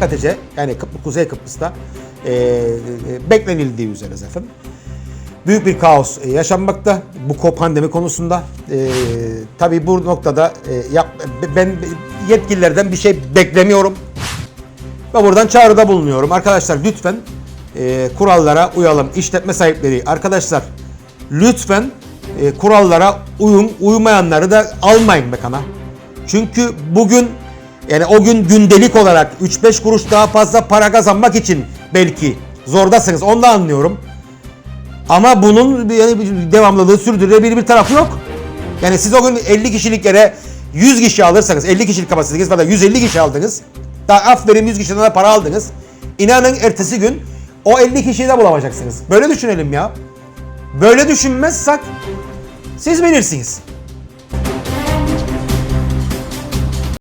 KTC yani Kuzey Kıbrıs'ta e, e, beklenildiği üzere zaten. Büyük bir kaos e, yaşanmakta bu pandemi konusunda. E, tabii bu noktada e, yap, ben yetkililerden bir şey beklemiyorum. Ve buradan çağrıda bulunuyorum. Arkadaşlar lütfen e, kurallara uyalım. İşletme sahipleri arkadaşlar lütfen e, kurallara uyun. Uymayanları da almayın mekana. Çünkü bugün yani o gün gündelik olarak 3-5 kuruş daha fazla para kazanmak için belki zordasınız. Onu da anlıyorum. Ama bunun yani devamlılığı sürdürülebilir bir tarafı yok. Yani siz o gün 50 kişilik yere 100 kişi alırsanız 50 kişilik kapasiteniz falan 150 kişi aldınız. Daha aferin 100 kişiden de para aldınız. İnanın ertesi gün o 50 kişiyi de bulamayacaksınız. Böyle düşünelim ya. Böyle düşünmezsek siz bilirsiniz.